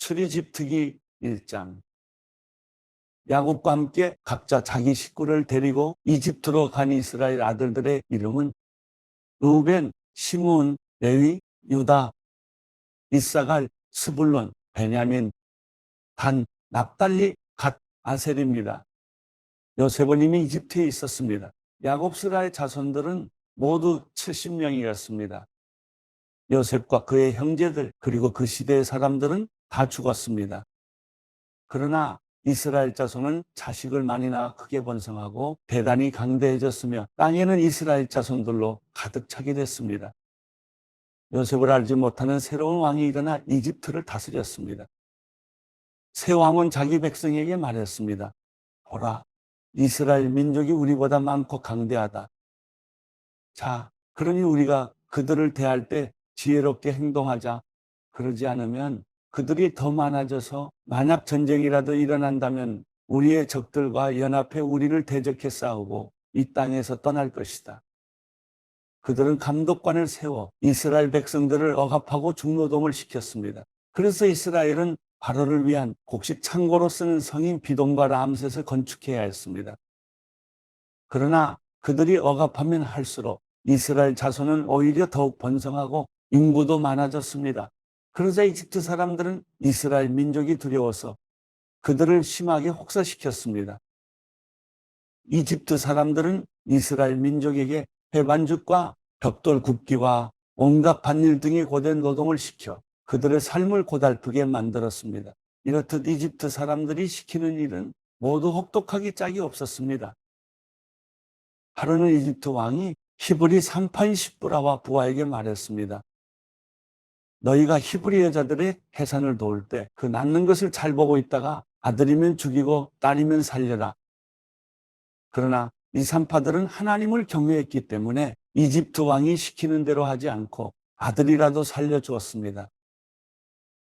출애굽 특기 1장 야곱과 함께 각자 자기 식구를 데리고 이집트로 간 이스라엘 아들들의 이름은 루벤, 시므온, 레위, 유다, 이사갈, 스불론, 베냐민, 단, 납달리, 갓, 아셀입니다. 요셉은 이미 이집트에 있었습니다. 야곱스라의 자손들은 모두 70명이었습니다. 요셉과 그의 형제들 그리고 그 시대의 사람들은 다 죽었습니다. 그러나 이스라엘 자손은 자식을 많이 낳아 크게 번성하고 대단히 강대해졌으며 땅에는 이스라엘 자손들로 가득 차게 됐습니다. 요셉을 알지 못하는 새로운 왕이 일어나 이집트를 다스렸습니다. 새 왕은 자기 백성에게 말했습니다. 보라, 이스라엘 민족이 우리보다 많고 강대하다. 자, 그러니 우리가 그들을 대할 때 지혜롭게 행동하자. 그러지 않으면 그들이 더 많아져서 만약 전쟁이라도 일어난다면 우리의 적들과 연합해 우리를 대적해 싸우고 이 땅에서 떠날 것이다. 그들은 감독관을 세워 이스라엘 백성들을 억압하고 중노동을 시켰습니다. 그래서 이스라엘은 바로를 위한 곡식 창고로 쓰는 성인 비동과 람셋을 건축해야 했습니다. 그러나 그들이 억압하면 할수록 이스라엘 자손은 오히려 더욱 번성하고 인구도 많아졌습니다. 그러자 이집트 사람들은 이스라엘 민족이 두려워서 그들을 심하게 혹사시켰습니다. 이집트 사람들은 이스라엘 민족에게 해반죽과 벽돌 굽기와 온갖 밭일 등의 고된 노동을 시켜 그들의 삶을 고달프게 만들었습니다. 이렇듯 이집트 사람들이 시키는 일은 모두 혹독하기 짝이 없었습니다. 하루는 이집트 왕이 히브리 산파인 십부라와 부하에게 말했습니다. 너희가 히브리 여자들의 해산을 도울 때 그 낳는 것을 잘 보고 있다가 아들이면 죽이고 딸이면 살려라. 그러나 이 산파들은 하나님을 경외했기 때문에 이집트 왕이 시키는 대로 하지 않고 아들이라도 살려주었습니다.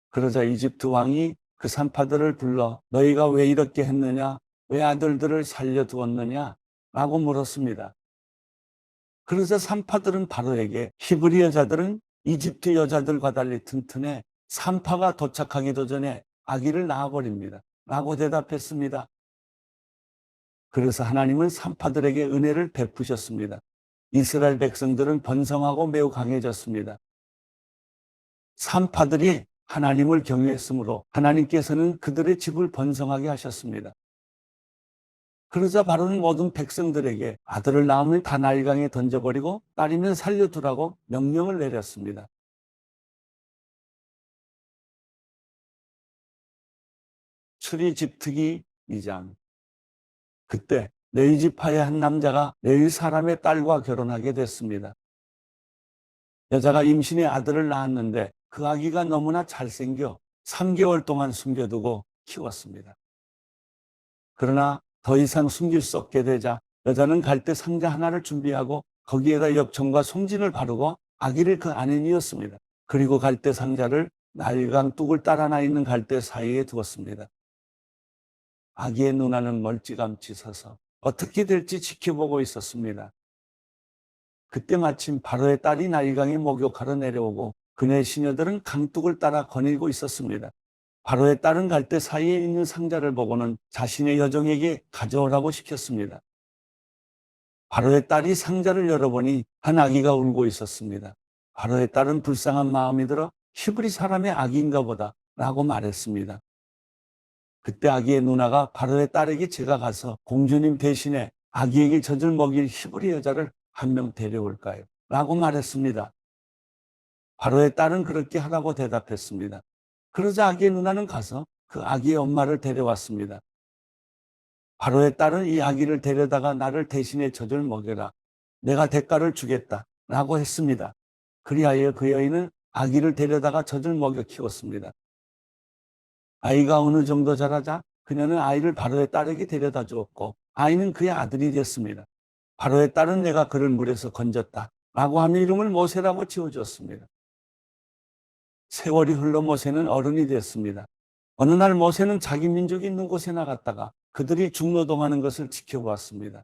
그러자 이집트 왕이 그 산파들을 불러 너희가 왜 이렇게 했느냐? 왜 아들들을 살려두었느냐? 라고 물었습니다. 그러자 산파들은 바로에게 히브리 여자들은 이집트 여자들과 달리 튼튼해 산파가 도착하기도 전에 아기를 낳아버립니다. 라고 대답했습니다. 그래서 하나님은 산파들에게 은혜를 베푸셨습니다. 이스라엘 백성들은 번성하고 매우 강해졌습니다. 산파들이 하나님을 경외했으므로 하나님께서는 그들의 집을 번성하게 하셨습니다. 그러자 바로는 모든 백성들에게 아들을 낳으면 다 나일강에 던져버리고 딸이면 살려두라고 명령을 내렸습니다. 출이집 특기 2장 그때 레위 지파의 한 남자가 레위 사람의 딸과 결혼하게 됐습니다. 여자가 임신의 아들을 낳았는데 그 아기가 너무나 잘생겨 3개월 동안 숨겨두고 키웠습니다. 그러나 더 이상 숨길 수 없게 되자 여자는 갈대 상자 하나를 준비하고 거기에다 엽청과 송진을 바르고 아기를 그 안에 넣었습니다. 그리고 갈대 상자를 나일강 뚝을 따라 나 있는 갈대 사이에 두었습니다. 아기의 누나는 멀찌감치 서서 어떻게 될지 지켜보고 있었습니다. 그때 마침 바로의 딸이 나일강에 목욕하러 내려오고 그네 시녀들은 강둑을 따라 거닐고 있었습니다. 바로의 딸은 갈대 사이에 있는 상자를 보고는 자신의 여종에게 가져오라고 시켰습니다. 바로의 딸이 상자를 열어보니 한 아기가 울고 있었습니다. 바로의 딸은 불쌍한 마음이 들어 히브리 사람의 아기인가 보다 라고 말했습니다. 그때 아기의 누나가 바로의 딸에게 제가 가서 공주님 대신에 아기에게 젖을 먹일 히브리 여자를 한 명 데려올까요? 라고 말했습니다. 바로의 딸은 그렇게 하라고 대답했습니다. 그러자 아기의 누나는 가서 그 아기의 엄마를 데려왔습니다. 바로의 딸은 이 아기를 데려다가 나를 대신에 젖을 먹여라. 내가 대가를 주겠다. 라고 했습니다. 그리하여 그 여인은 아기를 데려다가 젖을 먹여 키웠습니다. 아이가 어느 정도 자라자 그녀는 아이를 바로의 딸에게 데려다 주었고 아이는 그의 아들이 됐습니다. 바로의 딸은 내가 그를 물에서 건졌다. 라고 하며 이름을 모세라고 지어주었습니다. 세월이 흘러 모세는 어른이 됐습니다. 어느 날 모세는 자기 민족이 있는 곳에 나갔다가 그들이 중노동하는 것을 지켜보았습니다.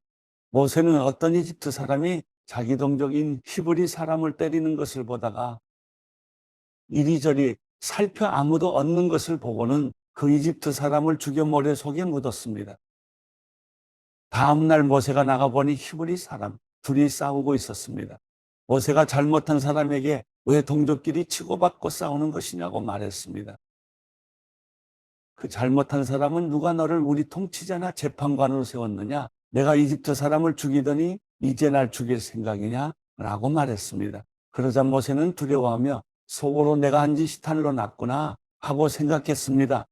모세는 어떤 이집트 사람이 자기 동족인 히브리 사람을 때리는 것을 보다가 이리저리 살펴 아무도 얻는 것을 보고는 그 이집트 사람을 죽여 모래 속에 묻었습니다. 다음날 모세가 나가보니 히브리 사람 둘이 싸우고 있었습니다. 모세가 잘못한 사람에게 왜 동족끼리 치고받고 싸우는 것이냐고 말했습니다. 그 잘못한 사람은 누가 너를 우리 통치자나 재판관으로 세웠느냐? 내가 이집트 사람을 죽이더니 이제 날 죽일 생각이냐? 라고 말했습니다. 그러자 모세는 두려워하며 속으로 내가 한 짓이 탄으로 났구나 하고 생각했습니다.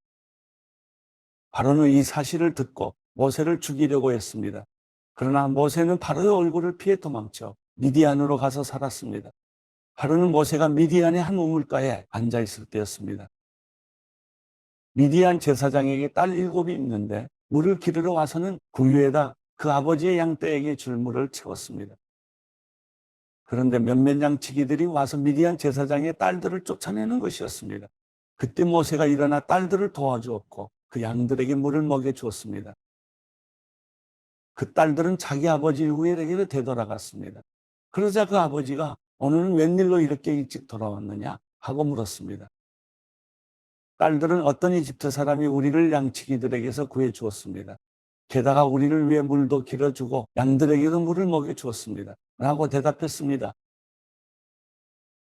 바로는 이 사실을 듣고 모세를 죽이려고 했습니다. 그러나 모세는 바로의 얼굴을 피해 도망쳐 미디안으로 가서 살았습니다. 바로는 모세가 미디안의 한 우물가에 앉아 있을 때였습니다. 미디안 제사장에게 딸 일곱이 있는데 물을 기르러 와서는 구유에다 그 아버지의 양떼에게 줄 물을 채웠습니다. 그런데 몇몇 양치기들이 와서 미디안 제사장의 딸들을 쫓아내는 것이었습니다. 그때 모세가 일어나 딸들을 도와주었고 그 양들에게 물을 먹여 주었습니다. 그 딸들은 자기 아버지 후엘에게로 되돌아갔습니다. 그러자 그 아버지가 오늘은 웬일로 이렇게 일찍 돌아왔느냐 하고 물었습니다. 딸들은 어떤 이집트 사람이 우리를 양치기들에게서 구해 주었습니다. 게다가 우리를 위해 물도 길어주고 양들에게도 물을 먹여 주었습니다. 라고 대답했습니다.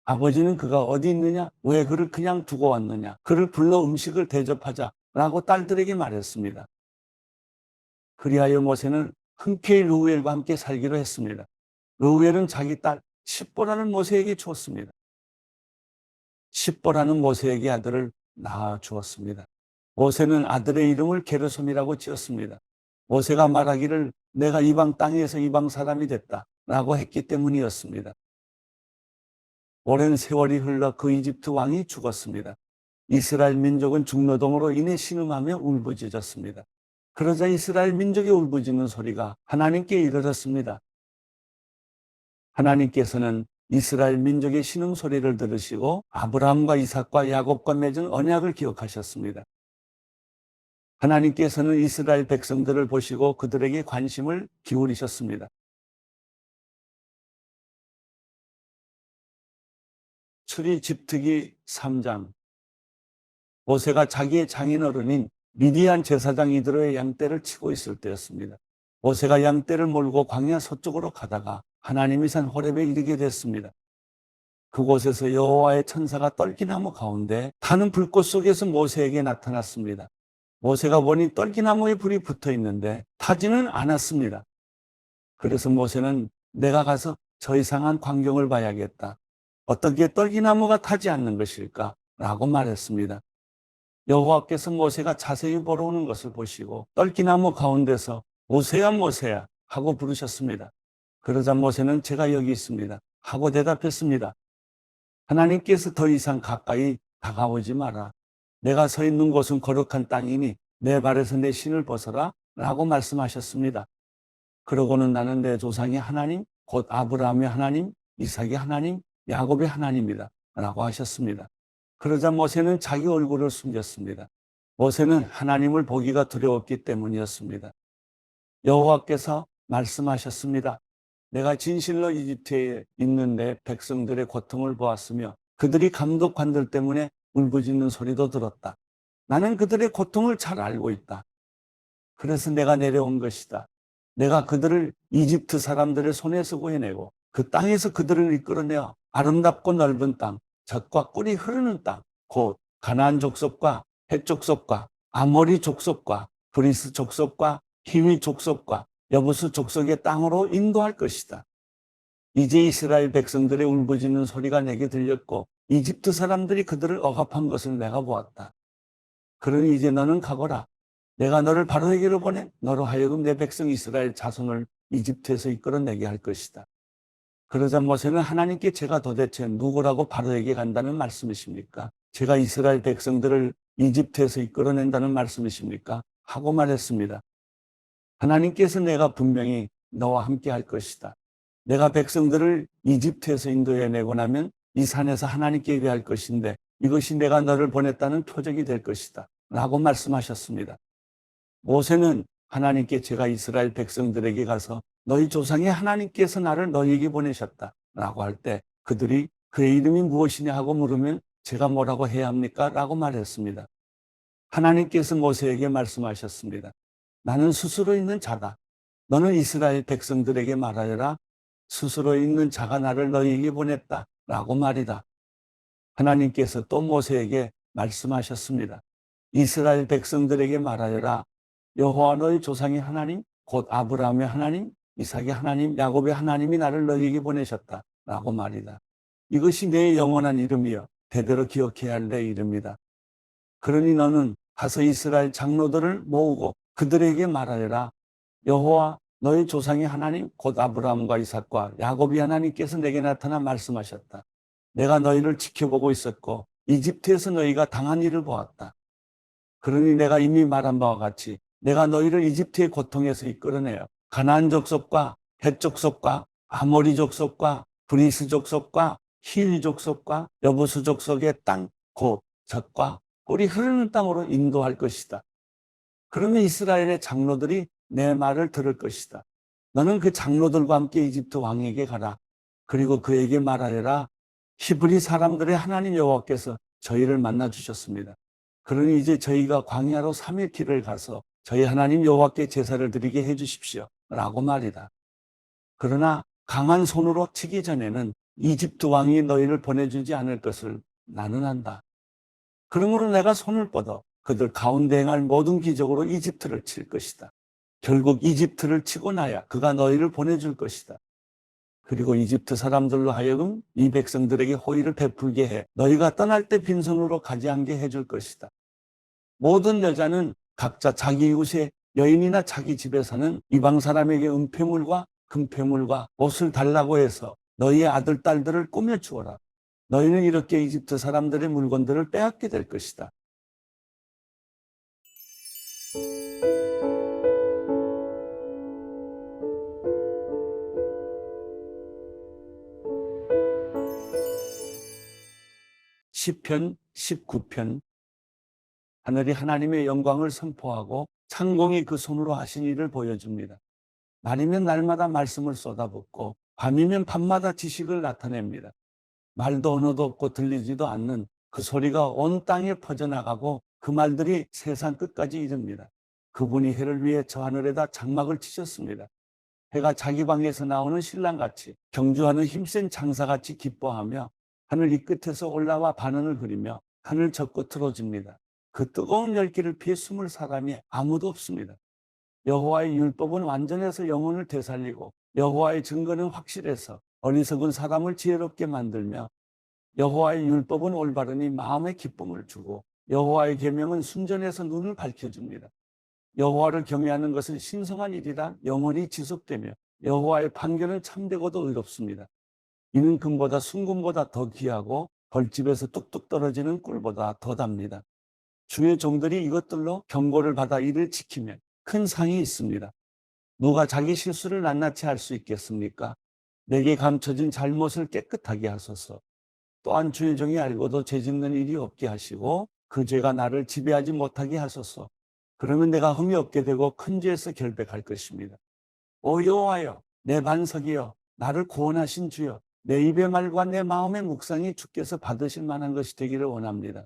아버지는 그가 어디 있느냐? 왜 그를 그냥 두고 왔느냐? 그를 불러 음식을 대접하자. 라고 딸들에게 말했습니다. 그리하여 모세는 흔쾌히 루우엘과 함께 살기로 했습니다. 루우엘은 자기 딸 십보라는 모세에게 주었습니다. 십보라는 모세에게 아들을 낳아 주었습니다. 모세는 아들의 이름을 게르솜이라고 지었습니다. 모세가 말하기를 내가 이방 땅에서 이방 사람이 됐다 라고 했기 때문이었습니다. 오랜 세월이 흘러 그 이집트 왕이 죽었습니다. 이스라엘 민족은 중노동으로 인해 신음하며 울부짖었습니다. 그러자 이스라엘 민족의 울부짖는 소리가 하나님께 이르렀습니다. 하나님께서는 이스라엘 민족의 신음 소리를 들으시고 아브라함과 이삭과 야곱과 맺은 언약을 기억하셨습니다. 하나님께서는 이스라엘 백성들을 보시고 그들에게 관심을 기울이셨습니다. 출이 집특기 3장 모세가 자기의 장인어른인 미디안 제사장 이들의 양떼를 치고 있을 때였습니다. 모세가 양떼를 몰고 광야 서쪽으로 가다가 하나님이 산 호렙에 이르게 됐습니다. 그곳에서 여호와의 천사가 떨기나무 가운데 타는 불꽃 속에서 모세에게 나타났습니다. 모세가 보니 떨기나무에 불이 붙어 있는데 타지는 않았습니다. 그래서 모세는 내가 가서 저 이상한 광경을 봐야겠다. 어떻게 떨기나무가 타지 않는 것일까? 라고 말했습니다. 여호와께서 모세가 자세히 보러 오는 것을 보시고 떨기나무 가운데서 모세야 모세야 하고 부르셨습니다. 그러자 모세는 제가 여기 있습니다. 하고 대답했습니다. 하나님께서 더 이상 가까이 다가오지 마라. 내가 서 있는 곳은 거룩한 땅이니 내 발에서 내 신을 벗어라 라고 말씀하셨습니다. 그러고는 나는 내 조상의 하나님, 곧 아브라함의 하나님, 이삭의 하나님, 야곱의 하나님이다 라고 하셨습니다. 그러자 모세는 자기 얼굴을 숨겼습니다. 모세는 하나님을 보기가 두려웠기 때문이었습니다. 여호와께서 말씀하셨습니다. 내가 진실로 이집트에 있는 내 백성들의 고통을 보았으며 그들이 감독관들 때문에 울부짖는 소리도 들었다. 나는 그들의 고통을 잘 알고 있다. 그래서 내가 내려온 것이다. 내가 그들을 이집트 사람들의 손에서 구해내고 그 땅에서 그들을 이끌어내어 아름답고 넓은 땅, 젖과 꿀이 흐르는 땅, 곧 가나안 족속과 헷 족속과 아모리 족속과 브리스 족속과 히위 족속과 여부수 족속의 땅으로 인도할 것이다. 이제 이스라엘 백성들의 울부짖는 소리가 내게 들렸고 이집트 사람들이 그들을 억압한 것을 내가 보았다. 그러니 이제 너는 가거라. 내가 너를 바로에게로 보내 너로 하여금 내 백성 이스라엘 자손을 이집트에서 이끌어내게 할 것이다. 그러자 모세는 하나님께 제가 도대체 누구라고 바로에게 간다는 말씀이십니까? 제가 이스라엘 백성들을 이집트에서 이끌어낸다는 말씀이십니까? 하고 말했습니다. 하나님께서 내가 분명히 너와 함께 할 것이다. 내가 백성들을 이집트에서 인도해 내고 나면 이 산에서 하나님께 예배할 것인데 이것이 내가 너를 보냈다는 표적이 될 것이다. 라고 말씀하셨습니다. 모세는 하나님께 제가 이스라엘 백성들에게 가서 너희 조상의 하나님께서 나를 너희에게 보내셨다. 라고 할 때 그들이 그의 이름이 무엇이냐 하고 물으면 제가 뭐라고 해야 합니까? 라고 말했습니다. 하나님께서 모세에게 말씀하셨습니다. 나는 스스로 있는 자다. 너는 이스라엘 백성들에게 말하여라. 스스로 있는 자가 나를 너희에게 보냈다. 라고 말이다. 하나님께서 또 모세에게 말씀하셨습니다. 이스라엘 백성들에게 말하여라. 여호와 너희 조상의 하나님, 곧 아브라함의 하나님, 이삭의 하나님, 야곱의 하나님이 나를 너희에게 보내셨다. 라고 말이다. 이것이 내 영원한 이름이여 대대로 기억해야 할 내 이름이다. 그러니 너는 가서 이스라엘 장로들을 모으고 그들에게 말하여라. 여호와 너희 조상의 하나님 곧 아브라함과 이삭과 야곱이 하나님께서 내게 나타나 말씀하셨다. 내가 너희를 지켜보고 있었고 이집트에서 너희가 당한 일을 보았다. 그러니 내가 이미 말한 바와 같이 내가 너희를 이집트의 고통에서 이끌어내어 가나안 족속과 헷 족속과 아모리 족속과 브리스 족속과 힐 족속과 여부수 족속의 땅, 곧 적과 꿀이 흐르는 땅으로 인도할 것이다. 그러면 이스라엘의 장로들이 내 말을 들을 것이다. 너는 그 장로들과 함께 이집트 왕에게 가라. 그리고 그에게 말하여라. 히브리 사람들의 하나님 여호와께서 저희를 만나 주셨습니다. 그러니 이제 저희가 광야로 3일 길을 가서 저희 하나님 여호와께 제사를 드리게 해 주십시오. 라고 말이다. 그러나 강한 손으로 치기 전에는 이집트 왕이 너희를 보내주지 않을 것을 나는 안다. 그러므로 내가 손을 뻗어 그들 가운데 행할 모든 기적으로 이집트를 칠 것이다. 결국 이집트를 치고 나야 그가 너희를 보내줄 것이다. 그리고 이집트 사람들로 하여금 이 백성들에게 호의를 베풀게 해 너희가 떠날 때 빈손으로 가지 않게 해줄 것이다. 모든 여자는 각자 자기 이웃의 여인이나 자기 집에 사는 이방 사람에게 은폐물과 금폐물과 옷을 달라고 해서 너희의 아들, 딸들을 꾸며 주어라. 너희는 이렇게 이집트 사람들의 물건들을 빼앗게 될 것이다. 시편 19편 하늘이 하나님의 영광을 선포하고 창공이 그 손으로 하신 일을 보여줍니다. 날이면 날마다 말씀을 쏟아붓고 밤이면 밤마다 지식을 나타냅니다. 말도 언어도 없고 들리지도 않는 그 소리가 온 땅에 퍼져나가고 그 말들이 세상 끝까지 이릅니다. 그분이 해를 위해 저 하늘에다 장막을 치셨습니다. 해가 자기 방에서 나오는 신랑같이 경주하는 힘센 장사같이 기뻐하며 하늘 이 끝에서 올라와 반원을 그리며 하늘 저 끝으로 집니다. 그 뜨거운 열기를 피해 숨을 사람이 아무도 없습니다. 여호와의 율법은 완전해서 영혼을 되살리고 여호와의 증거는 확실해서 어리석은 사람을 지혜롭게 만들며 여호와의 율법은 올바르니 마음의 기쁨을 주고 여호와의 계명은 순전해서 눈을 밝혀줍니다. 여호와를 경외하는 것은 신성한 일이라 영원히 지속되며 여호와의 판결은 참되고도 의롭습니다. 이는 금보다 순금보다 더 귀하고 벌집에서 뚝뚝 떨어지는 꿀보다 더 답니다. 주의 종들이 이것들로 경고를 받아 이를 지키면 큰 상이 있습니다. 누가 자기 실수를 낱낱이 할 수 있겠습니까? 내게 감춰진 잘못을 깨끗하게 하소서. 또한 주의 종이 알고도 죄짓는 일이 없게 하시고 그 죄가 나를 지배하지 못하게 하소서. 그러면 내가 흠이 없게 되고 큰 죄에서 결백할 것입니다. 오 여호와여, 내 반석이여, 나를 구원하신 주여, 내 입의 말과 내 마음의 묵상이 주께서 받으실 만한 것이 되기를 원합니다.